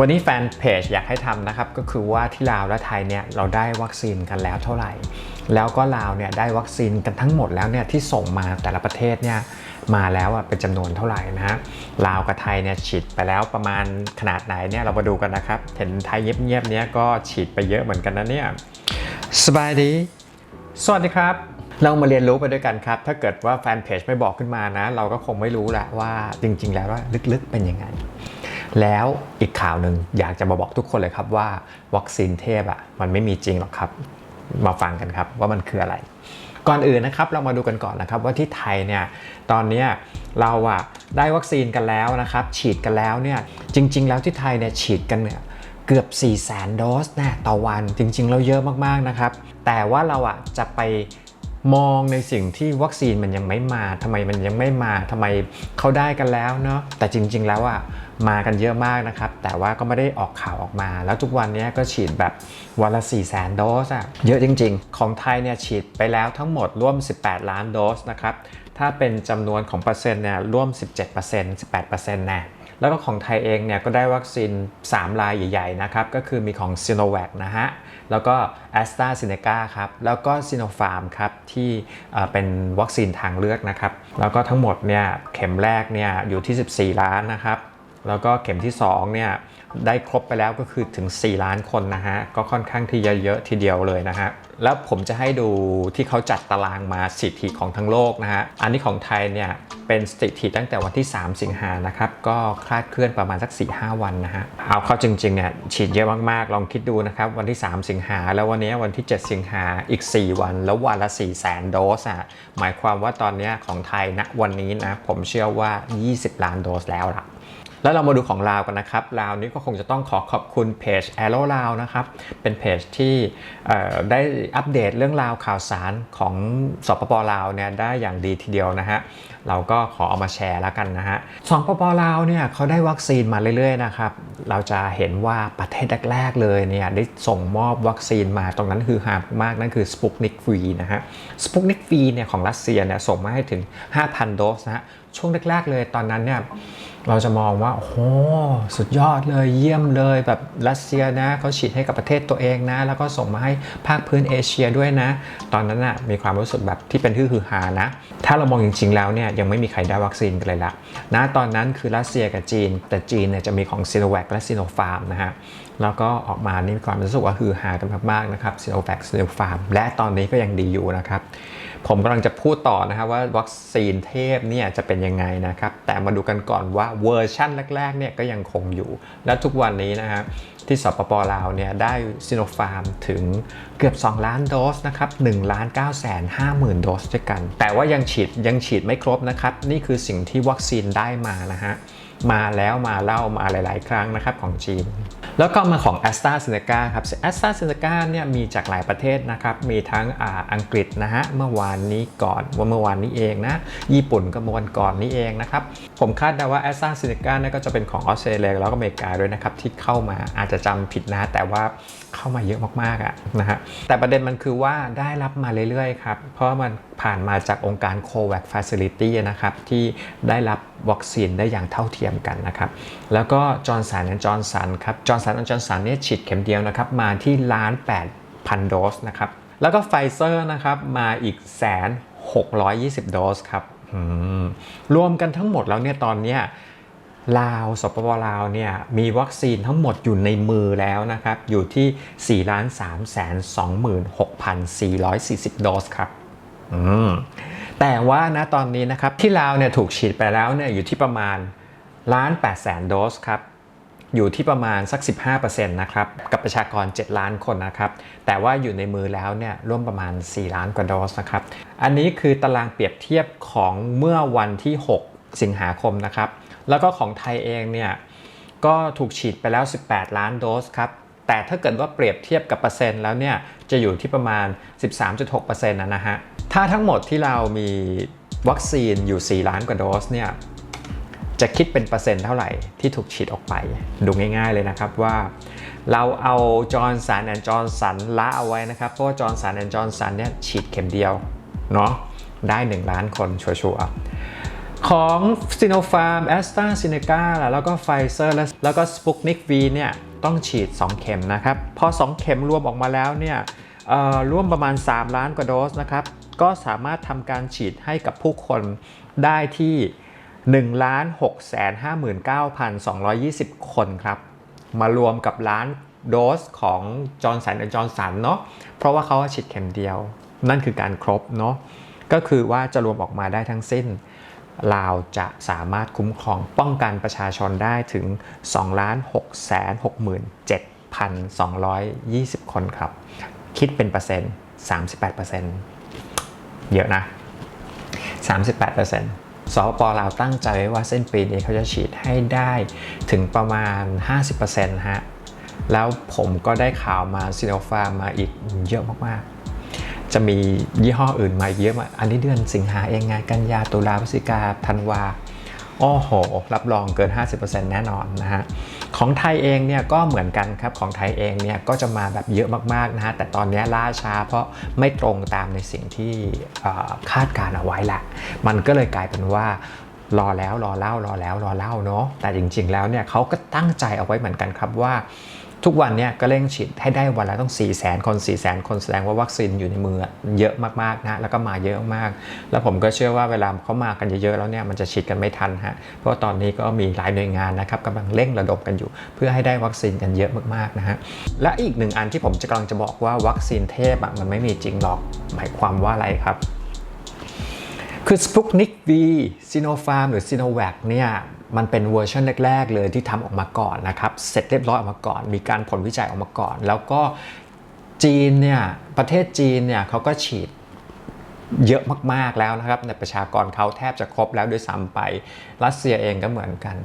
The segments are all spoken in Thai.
วันนี้แฟนเพจอยากให้ทำนะครับ ก็คือว่าที่ลาวและไทยเนี่ยเราได้วัคซีนกันแล้วเท่าไหร่ แล้วก็ลาวเนี่ยได้วัคซีนกันทั้งหมดแล้วเนี่ยที่ส่งมาแต่ละประเทศเนี่ยมาแล้วอะเป็นจำนวนเท่าไหร่นะฮะลาวกับไทยเนี่ยฉีดไปแล้วประมาณขนาดไหนเนี่ยเรามาดูกันนะครับ เห็นไทยเงียบๆเนี้ยก็ฉีดไปเยอะเหมือนกันนะเนี่ยสบายดี สวัสดีครับเรามาเรียนรู้ไปด้วยกันครับ ถ้าเกิดว่าแฟนเพจไม่บอกขึ้นมานะ เราก็คงไม่รู้แหละว่าจริง ๆ แล้วว่าลึกๆเป็นยังไง แล้วอีกข่าวหนึ่งอยากจะมาบอกทุกคนเลยครับว่าวัคซีนเทพอะมันไม่มีจริงหรอกครับ มาฟังกันครับว่ามันคืออะไร ก่อนอื่นนะครับเรามาดูกันก่อนนะครับว่าที่ไทยเนี่ยตอนนี้เราอะได้วัคซีนกันแล้วนะครับฉีดกันแล้วเนี่ยจริง ๆ แล้วที่ไทยเนี่ยฉีดกันเนี่ยเกือบ 4 0 0 0 0 0 โดสนะต่อวันจริงๆเราเยอะมากๆนะครับ แต่ว่าเราอะจะไป มองในสิ่งที่วัคซีนมันยังไม่มาทำไมมันยังไม่มาทำไมเขาได้กันแล้วเนาะแต่จริง ๆ แล้วอะมากันเยอะมากนะครับ แต่ว่าก็ไม่ได้ออกข่าวออกมา แล้วทุกวันนี้ก็ฉีดแบบวันละ4 0 0 0 0 0 โดสอะเยอะจริง ๆ ของไทยเนี่ยฉีดไปแล้วทั้งหมดร่วม 18 ล้านโดสนะครับถ้าเป็นจำนวนของเปอร์เซ็นต์เนี่ยร่วม 17% 18%นะ แล้วก็ของไทยเองเนี่ยก็ได้วัคซีน 3 รายใหญ่ๆนะครับก็คือมีของ s i n o v a c นะฮะแล้วก็ a s t r a z เซ e c a ครับแล้วก็ s i n o f a r m ครับที่เอ่อเป็นวัคซีนทางเลือกนะครับแล้วก็ทั้งหมดเนี่ยเข็มแรกเนี่ยอยู่ที่ 14 ล้านนะครับแล้วก็เข็มที่2เนี่ย ได้ครบไปแล้วก็คือถึง 4 ล้านคนนะฮะ ก็ค่อนข้างที่จะเยอะทีเดียวเลยนะฮะ แล้วผมจะให้ดูที่เขาจัดตารางมาสถิติของทั้งโลกนะฮะ อันนี้ของไทยเนี่ยเป็นสถิติตั้งแต่วันที่ 3 สิงหานะครับ ก็คลาดเคลื่อนประมาณสัก 4-5 วันนะฮะ เอาเข้าจริงๆเนี่ยฉีดเยอะมากๆ ลองคิดดูนะครับ วันที่ 3 สิงหา แล้ววันนี้วันที่ 7 สิงหาอีก 4 วัน แล้ววันละ 4 0 0 0 0โดสอะหมายความว่าตอนนี้ของไทยณวันนี้นะผมเชื่อว่า 20 ล้านโดสแล้วล่ะ แล้วเรามาดูของลาวกันนะครับ ลาวนี้ก็คงจะต้องขอขอบคุณเพจ a อ r o ลาวนะครับ เป็นเพจที่ได้อัปเดตเรื่องราวข่าวสารของสปปลาวเนี่ยได้อย่างดีทีเดียวนะฮะ เราก็ขอเอามาแชร์แล้วกันนะฮะสปปลาวเนี่ยเขาได้วัคซีนมาเรื่อยๆนะครับ เราจะเห็นว่าประเทศแรกๆเลยเนี่ยได้ส่งมอบวัคซีนมาตรงนั้นคือหามากนั่นคือสปุกนิกฟรีนะฮะสปุกนิกฟรีเนี่ยของรัสเซียเนี่ยส่งมาให้ถึง 5,000 โดสนะฮะช่วงแรกๆเลยตอนนั้นเนี่ย เราจะมองว่า โอ้โห สุดยอดเลยเยี่ยมเลยแบบรัสเซียนะเขาฉีดให้กับประเทศตัวเองนะ แล้วก็ส่งมาให้ภาคพื้นเอเชียด้วยนะ ตอนนั้นนะ่ะมีความรู้สึกแบบที่เป็นที่ฮือฮานะ ถ้าเรามองจริงๆแล้วเนี่ยยังไม่มีใครได้วัคซีนกันเลยละนะตอนนั้นคือรัสเซียกับจีน แต่จีนเนี่ยจะมีของซีโนแวคและซีโนฟาร์มนะฮะแล้วก็ออกมานี่มีความรู้สึกว่าฮือฮากันมากๆนะครับซีโนแวคซีโนฟาร์มและตอนนี้ก็ยังดีอยู่นะครับ ผมกำลังจะพูดต่อนะครับว่าวัคซีนเทพเนี่ยจะเป็นยังไงนะครับ แต่มาดูกันก่อนว่าเวอร์ชั่นแรกๆเนี่ยก็ยังคงอยู่ และทุกวันนี้นะฮะที่สปปลาวเนี่ยได้ซิโนฟาร์มถึงเกือบ 2 ล้านโดสนะครับ1ล้าน9แสน5หมื่นโดสด้วยกัน แต่ว่ายังฉีดยังฉีดไม่ครบนะครับ นี่คือสิ่งที่วัคซีนได้มานะฮะมาแล้วมาเล่ามาหลาย ๆ ครั้งนะครับของจีน แล้วก็มาของ a s t r a z เซ e c a ครับ a s t r a z เซ e c a เนี่ยมีจากหลายประเทศนะครับ มีทั้งอาอังกฤษนะฮะ เมื่อวานนี้ก่อนว่าเมื่อวานนี้เองนะ ญี่ปุ่นก็เมื่อวันก่อนนี้เองนะครับ ผมคาดเดาว่า a s t r a z เซ e c a เนี่ยก็จะเป็นของออสเตรเลียแล้วก็อเมริกาด้วยนะครับที่เข้ามาอาจจะจำผิดนะ แต่ว่าเข้ามาเยอะมากๆอะนะฮะ แต่ประเด็นมันคือว่าได้รับมาเรื่อยๆครับ เพราะมันผ่านมาจากองค์การ COVAX Facility นะครับที่ได้รับวัคซีนได้อย่างเท่าเทียมกันนะครับแล้วก็จอร์นสันและจอร์นสันครับจอร์นสันและจอร์นสันเนี่ยฉีดเข็มเดียวนะครับมาที่ล้าน8พันโดสนะครับแล้วก็ไฟเซอร์นะครับมาอีกแสน620โดสครับรวมกันทั้งหมดแล้วเนี่ยตอนเนี้ยลาวสปปลาวเนี่ยมีวัคซีนทั้งหมดอยู่ในมือแล้วนะครับ อยู่ที่ 4 3 2 6 4 4 0 โดสครับ แต่ว่านะตอนนี้นะครับที่ลาวเนี่ยถูกฉีดไปแล้วเนี่ยอยู่ที่ประมาณล้าน8แสนโดสครับอยู่ที่ประมาณสัก 15%นะครับกับประชากร 7 ล้านคนนะครับ แต่ว่าอยู่ในมือแล้วเนี่ยร่วมประมาณ 4 ล้านกว่าโดสนะครับ อันนี้คือตารางเปรียบเทียบของเมื่อวันที่ 6 สิงหาคมนะครับ แล้วก็ของไทยเองเนี่ยก็ถูกฉีดไปแล้ว 18 ล้านโดสครับ แต่ถ้าเกิดว่าเปรียบเทียบกับเปอร์เซ็นต์แล้วเนี่ยจะอยู่ที่ประมาณ 13.6%นะนะฮะ ถ้าทั้งหมดที่เรามีวัคซีนอยู่ 4 ล้านกว่าโดสเนี่ยจะคิดเป็นเปอร์เซ็นต์เท่าไหร่ที่ถูกฉีดออกไป ดูง่าย ๆเลยนะครับว่า เราเอาจอร์นสันแอนจอร์นสันละเอาไว้นะครับ เพราะว่าจอร์นสันแอนจอร์นสันเนี่ยฉีดเข็มเดียวเนาะได้ 1 ล้านคนชัวร์ๆของ s i n o p h a r m a s t r a z เซ e c a แล้วก็ Pfizer แล้วก็ Sputnik V เนี่ยต้องฉีด 2 เข็มนะครับ พอ 2 เข็มรวมออกมาแล้วเนี่ยร่วมประมาณ 3 ล้านกว่าโดสนะครับ ก็สามารถทำการฉีดให้กับผู้คนได้ที่ 1 6 5 9 2 2 0 คนครับ มารวมกับล้านโดสของจอร์นสันและจอร์นสันเนาะเพราะว่าเขาฉีดเข็มเดียว นั่นคือการครบเนาะก็คือว่าจะรวมออกมาได้ทั้งสิ้นลาวจะสามารถคุ้มครองป้องกันประชาชนได้ถึง 2 6 6 7 2 2 0 คนครับ คิดเป็นเปอร์เซ็นต์ 38เปอร์เซ็นต์ เยอะนะ 38เปอร์เซ็นต์สปปลาวตั้งใจไว้ว่าเส้นปีนี้เขาจะฉีดให้ได้ถึงประมาณ 50%ฮะ แล้วผมก็ได้ข่าวมาซีโนฟาร์มมาอีกเยอะมากๆ จะมียี่ห้ออื่นมาเยอะมาอันนี้เดือนสิงหาเองงานกันยาตุลาพฤศจิกาธันวา โอ้โห รับรองเกิน 50%แน่นอนนะฮะ ของไทยเองเนี่ยก็เหมือนกันครับ ของไทยเองเนี่ยก็จะมาแบบเยอะมากๆนะฮะ แต่ตอนนี้ล่าช้าเพราะไม่ตรงตามในสิ่งที่คาดการเอาไว้ละ มันก็เลยกลายเป็นว่ารอแล้วรอเล่ารอแล้วรอเล่าเนาะ แต่จริงๆแล้วเนี่ยเขาก็ตั้งใจเอาไว้เหมือนกันครับว่า ทุกวันเนี่ยก็เร่งฉีดให้ได้วันละต้อง 4 0 0 0 0 0 คน4 0 0 0 0 0 คนแสดงว่าวัคซีนอยู่ในมือเยอะมากๆนะแล้วก็มาเยอะมาก แล้วผมก็เชื่อว่าเวลาเขามากันเยอะๆแล้วเนี่ยมันจะฉีดกันไม่ทันฮะเพราะตอนนี้ก็มีหลายหน่วยงานนะครับกำลังเร่งระดมกันอยู่ เพื่อให้ได้วัคซีนกันเยอะมากๆนะฮะและอีกหนึ่งอันที่ผมจะกำลังจะบอกว่าวัคซีนเทพอะมันไม่มีจริงหรอกหมายความว่าอะไรครับคือ Sputnik V Sinopharm หรือ Sinovac เนี่ย มันเป็นเวอร์ชันแรก ๆ เลยที่ทำออกมาก่อนนะครับ เสร็จเรียบร้อยออกมาก่อน มีการผลวิจัยออกมาก่อน แล้วก็จีนเนี่ยประเทศจีนเนี่ยเขาก็ฉีดเยอะมากๆแล้วนะครับในประชากรเขาแทบจะครบแล้วด้วยซ้ำไปรัสเซียเองก็เหมือนกัน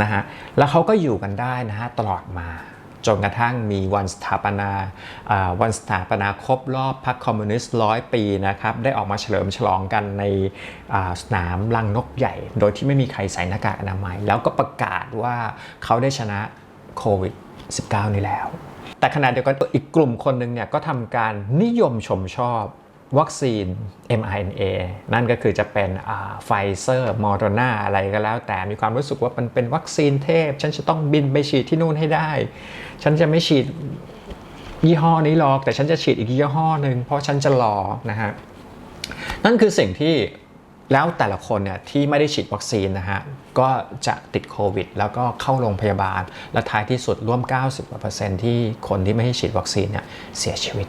นะฮะแล้วเขาก็อยู่กันได้นะฮะตลอดมา จนกระทั่งมีวันสถาปนาวันสถาปนาครบรอบพรรคคอมมิวนิสต์ร้อยปีนะครับได้ออกมาเฉลิมฉลองกันในสนามลังนกใหญ่ โดยที่ไม่มีใครใส่หน้ากากอนามัย แล้วก็ประกาศว่าเขาได้ชนะโควิด 19 นี้แล้ว แต่ขณะเดียวกันอีกกลุ่มคนหนึ่งเนี่ยก็ทำการนิยมชมชอบ วัคซีน mRNA นั่นก็คือจะเป็นไฟเซอร์มอร์โดนาอะไรก็แล้ว แต่มีความรู้สึกว่ามันเป็นวัคซีนเทพ ฉันจะต้องบินไปฉีดที่นู่นให้ได้ ฉันจะไม่ฉีดยี่ห้อนี้หรอก แต่ฉันจะฉีดอีกยี่ห้อหนึ่งเพราะฉันจะรอนะฮะนั่นคือสิ่งที่ แล้วแต่ละคนเนี่ยที่ไม่ได้ฉีดวัคซีนนะฮะก็จะติดโควิด แล้วก็เข้าโรงพยาบาล และท้ายที่สุดร่วม 90%ที่คนที่ไม่ได้ฉีดวัคซีนเนี่ยเสียชีวิต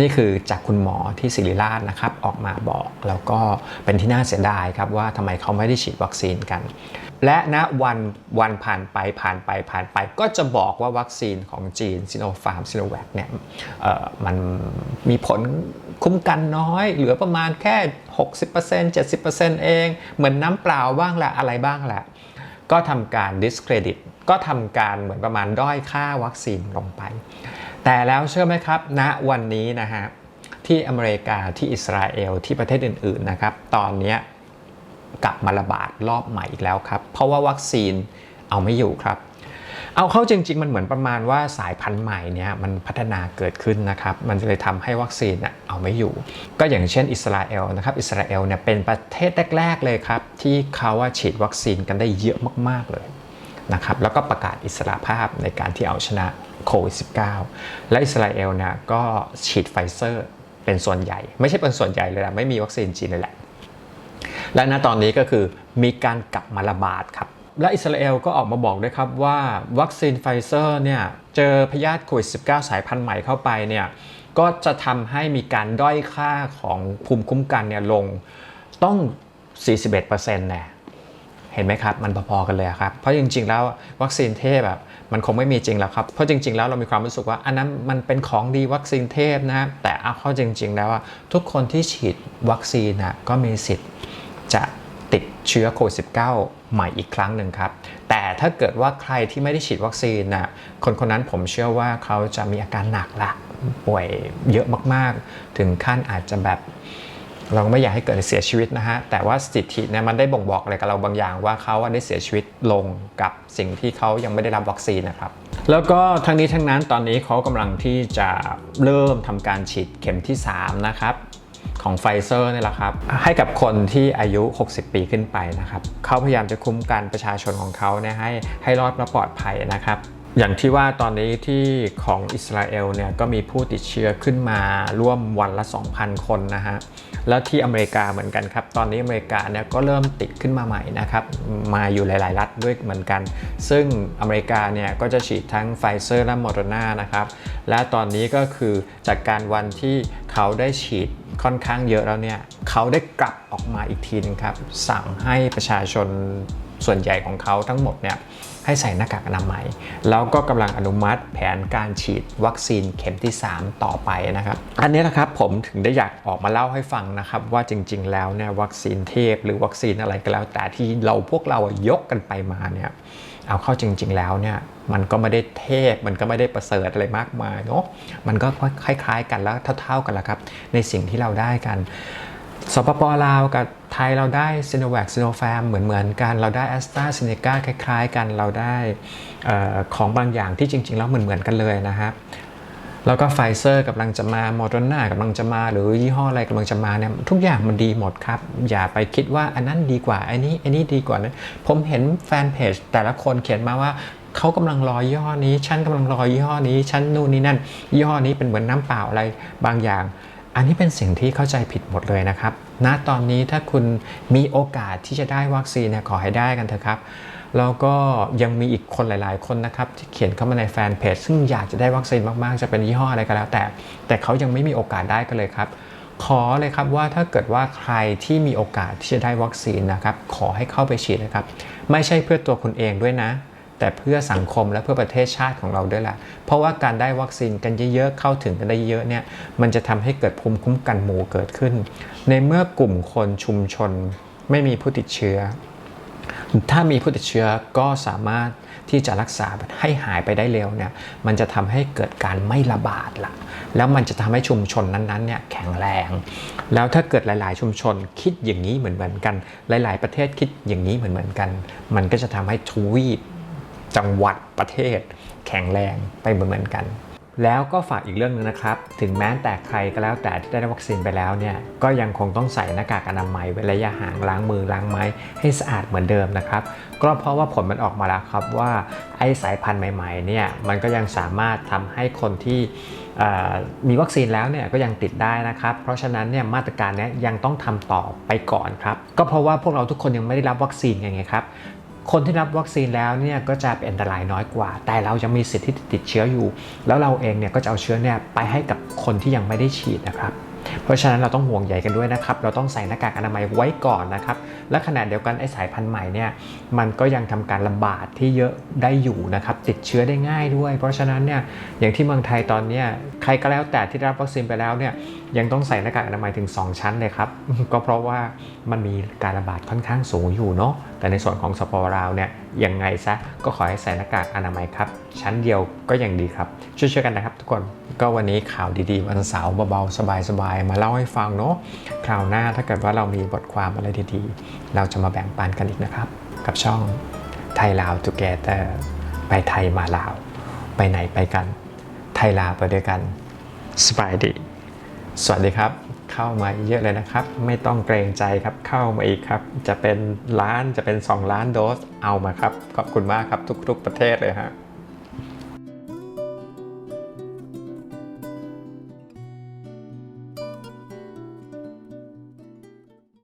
นี่คือจากคุณหมอที่ศิริราชนะครับออกมาบอก แล้วก็เป็นที่น่าเสียดายครับว่าทำไมเขาไม่ได้ฉีดวัคซีนกัน และณวันวันผ่านไปผ่านไปผ่านไป ก็จะบอกว่าวัคซีนของจีนซิโนฟาร์มซิโนแวคเนี่ยมันมีผลคุ้มกันน้อย เหลือประมาณแค่ 60% 70%เอง เหมือนน้ำเปล่าบ้างแหละอะไรบ้างแหละก็ทำการ discredit ก็ทำการเหมือนประมาณด้อยค่าวัคซีนลงไป แต่แล้วเชื่อไหมครับณวันนี้นะฮะที่อเมริกาที่อิสราเอลที่ประเทศอื่นๆนะครับ ตอนเนี้ย กลับมาระบาดรอบใหม่อีกแล้วครับ เพราะว่าวัคซีนเอาไม่อยู่ครับ เอาเข้าจริง ๆ มันเหมือนประมาณว่าสายพันธุ์ใหม่เนี่ยมันพัฒนาเกิดขึ้นนะครับ มันเลยทำให้วัคซีนน่ะเอาไม่อยู่ ก็อย่างเช่นอิสราเอลนะครับ อิสราเอลเนี่ยเป็นประเทศแรก ๆ เลยครับ ที่เขาว่าฉีดวัคซีนกันได้เยอะมาก ๆเลยนะครับแล้วก็ประกาศอิสระภาพในการที่เอาชนะโควิด -19 และอิสราเอลเนี่ยก็ฉีดไฟเซอร์เป็นส่วนใหญ่ ไม่ใช่เป็นส่วนใหญ่เลยนะไม่มีวัคซีนจีนเลยแหละ และณตอนนี้ก็คือมีการกลับมาระบาดครับ และอิสราเอลก็ออกมาบอกด้วยครับว่าวัคซีนไฟเซอร์เนี่ยเจอพยาธิโควิด -19 สายพันธุ์ใหม่เข้าไปเนี่ยก็จะทำให้มีการด้อยค่าของภูมิคุ้มกันเนี่ยลงต้อง 41%แน่เห็นไหมครับ มันพอๆกันเลยครับ เพราะจริง ๆ แล้ววัคซีนเทพแบบมันคงไม่มีจริงแล้วครับ เพราะจริง ๆ แล้วเรามีความรู้สึกว่า อันนั้นมันเป็นของดีวัคซีนเทพนะแต่เอาเข้าจริง ๆ แล้วทุกคนที่ฉีดวัคซีนนะก็มีสิทธิ์ จะติดเชื้อโควิด -19 ใหม่อีกครั้งหนึ่งครับ แต่ถ้าเกิดว่าใครที่ไม่ได้ฉีดวัคซีนนะคนคนนั้นผมเชื่อว่าเขาจะมีอาการหนักละป่วยเยอะมากๆ ถึงขั้นอาจจะแบบ เราไม่อยากให้เกิดเสียชีวิตนะฮะ แต่ว่าสถิติเนี่ยมันได้บ่งบอกอะไรกับเราบางอย่างว่าเขาได้เสียชีวิตลงกับสิ่งที่เขายังไม่ได้รับวัคซีนนะครับ แล้วก็ทั้งนี้ทั้งนั้นตอนนี้เขากำลังที่จะเริ่มทำการฉีดเข็มที่ 3 นะครับ ของไฟเซอร์นี่แหละครับ ให้กับคนที่อายุ 60 ปีขึ้นไปนะครับเขาพยายามจะคุ้มกันประชาชนของเขาเนี่ยให้ให้รอดและปลอดภัยนะครับ อย่างที่ว่าตอนนี้ที่ของอิสราเอลเนี่ยก็มีผู้ติดเชื้อขึ้นมาร่วมวันละ 2,000 คนนะฮะ แล้วที่อเมริกาเหมือนกันครับ ตอนนี้อเมริกาเนี่ยก็เริ่มติดขึ้นมาใหม่นะครับ มาอยู่หลาย ๆ รัฐด้วยเหมือนกัน ซึ่งอเมริกาเนี่ยก็จะฉีดทั้งไฟเซอร์และโมเดอร์นานะครับ และตอนนี้ก็คือจากการวันที่เขาได้ฉีดค่อนข้างเยอะแล้วเนี่ย เขาได้กลับออกมาอีกทีนึงครับ สั่งให้ประชาชน ส่วนใหญ่ของเขาทั้งหมดเนี่ยให้ใส่หน้ากากอนามัย แล้วก็กำลังอนุมัติแผนการฉีดวัคซีนเข็มที่ 3 ต่อไปนะครับ อันนี้นะครับผมถึงได้อยากออกมาเล่าให้ฟังนะครับ ว่าจริง ๆ แล้วเนี่ยวัคซีนเทพหรือวัคซีนอะไรก็แล้ว แต่ที่เราพวกเรายกกันไปมาเนี่ยเอาเข้าจริง ๆ แล้วเนี่ยมันก็ไม่ได้เทพมันก็ไม่ได้ประเสริฐอะไรมากมายเนาะมันก็คล้าย ๆ กันแล้วเท่า ๆกันแหละครับ ในสิ่งที่เราได้กัน สปปลาวกับไทยเราได้ซีโนแวคซีโนแฟมเหมือนเหมือนกัน เราได้แอสตราเซเนกาคล้ายๆกันเราได้ของบางอย่างที่จริง ๆ แล้วเหมือนเหมือนกันเลยนะครับแล้วก็ไฟเซอร์กำลังจะมาโมเดอร์นากำลังจะมา หรือยี่ห้ออะไรกำลังจะมาเนี่ยทุกอย่างมันดีหมดครับ อย่าไปคิดว่าอันนั้นดีกว่า อันนี้อันนี้ดีกว่านะผมเห็นแฟนเพจแต่ละคนเขียนมาว่าเขากำลังรอยี่ห้อนี้ ฉันกำลังรอยี่ห้อนี้ ฉันนู่นนี่นั่นยี่ห้อนี้เป็นเหมือนน้ำเปล่าอะไรบางอย่าง อันนี้เป็นสิ่งที่เข้าใจผิดหมดเลยนะครับ ณ ตอนนี้ถ้าคุณมีโอกาสที่จะได้วัคซีนเนี่ยขอให้ได้กันเถอะครับ แล้วก็ยังมีอีกคนหลาย ๆ คนนะครับที่เขียนเข้ามาในแฟนเพจซึ่งอยากจะได้วัคซีนมาก ๆ จะเป็นยี่ห้ออะไรก็แล้ว แต่ แต่เขายังไม่มีโอกาสได้กันเลยครับ ขอเลยครับว่าถ้าเกิดว่าใครที่มีโอกาสที่จะได้วัคซีนนะครับ ขอให้เข้าไปฉีดนะครับ ไม่ใช่เพื่อตัวคุณเองด้วยนะ แต่เพื่อสังคมและเพื่อประเทศชาติของเราด้วยแหละเพราะว่าการได้วัคซีนกันเยอะๆเข้าถึงกันได้เยอะเนี่ยมันจะทำให้เกิดภูมิคุ้มกันหมู่เกิดขึ้น ในเมื่อกลุ่มคนชุมชนไม่มีผู้ติดเชื้อ ถ้ามีผู้ติดเชื้อก็สามารถที่จะรักษาให้หายไปได้เร็วเนี่ยมันจะทำให้เกิดการไม่ระบาดละแล้วมันจะทำให้ชุมชนนั้นๆเนี่ยแข็งแรง แล้วถ้าเกิดหลายๆ ชุมชนคิดอย่างนี้เหมือนๆกัน หลาย ๆ ประเทศคิดอย่างนี้เหมือนๆกัน มันก็จะทำให้ทวีป จังหวัดประเทศ แข็งแรงไปเหมือนกัน แล้วก็ฝากอีกเรื่องหนึงนะครับ ถึงแม้แต่ใครก็แล้วแต่ที่ได้วัคซีนไปแล้วเนี่ยก็ยังคงต้องใส่หน้ากากอนามัยเว้นระยะห่างล้างมือล้างไม้ให้สะอาดเหมือนเดิมนะครับก็เพราะว่าผลมันออกมาแล้วครับว่าไอ้สายพันธุ์ใหม่ๆเนี่ยมันก็ยังสามารถทำให้คนที่มีวัคซีนแล้วเนี่ยก็ยังติดได้นะครับ เพราะฉะนั้นเนี่ยมาตรการนี้ยยังต้องทำต่อไปก่อนครับ ก็เพราะว่าพวกเราทุกคนยังไม่ได้รับวัคซีนไงครับ คนที่รับวัคซีนแล้วเนี่ยก็จะเป็นอันตรายน้อยกว่า แต่เรายังมีสิทธิ์ที่ติดเชื้ออยู่ แล้วเราเองเนี่ยก็จะเอาเชื้อเนี่ยไปให้กับคนที่ยังไม่ได้ฉีดนะครับเพราะฉะนั้นเราต้องห่วงใยกันด้วยนะครับ เราต้องใส่หน้ากากอนามัยไว้ก่อนนะครับ และขณะเดียวกันไอ้สายพันธุ์ใหม่เนี่ย มันก็ยังทำการระบาดที่เยอะได้อยู่นะครับ ติดเชื้อได้ง่ายด้วย เพราะฉะนั้นเนี่ย อย่างที่เมืองไทยตอนนี้ใครก็แล้วแต่ที่รับวัคซีนไปแล้วเนี่ย ยังต้องใส่หน้ากากอนามัยถึง 2 ชั้นเลยครับ ก็เพราะว่ามันมีการระบาดค่อนข้างสูงอยู่เนาะ แต่ในส่วนของสปอราวเนี่ยยังไงซะก็ขอให้ใส่หน้ากากอนามัยครับ ชั้นเดียวก็ยังดีครับ ช่วยๆกันนะครับทุกคนก็วันนี้ข่าวดีๆ วันเสาร์เบาๆ สบายๆ มาเล่าให้ฟังเนาะคราวหน้าถ้าเกิดว่าเรามีบทความอะไรดีๆ เราจะมาแบ่งปันกันอีกนะครับ กับช่องไทยลาว Together ไปไทยมาลาว ไปไหนไปกัน ไทยลาวไปด้วยกันสบายดี สวัสดีครับ เข้ามาเยอะเลยนะครับ ไม่ต้องเกรงใจครับเข้ามาอีกครับ จะเป็นล้านจะเป็น 2 ล้านโดสเอามาครับ ขอบคุณมากครับทุก ๆ ประเทศเลยฮะ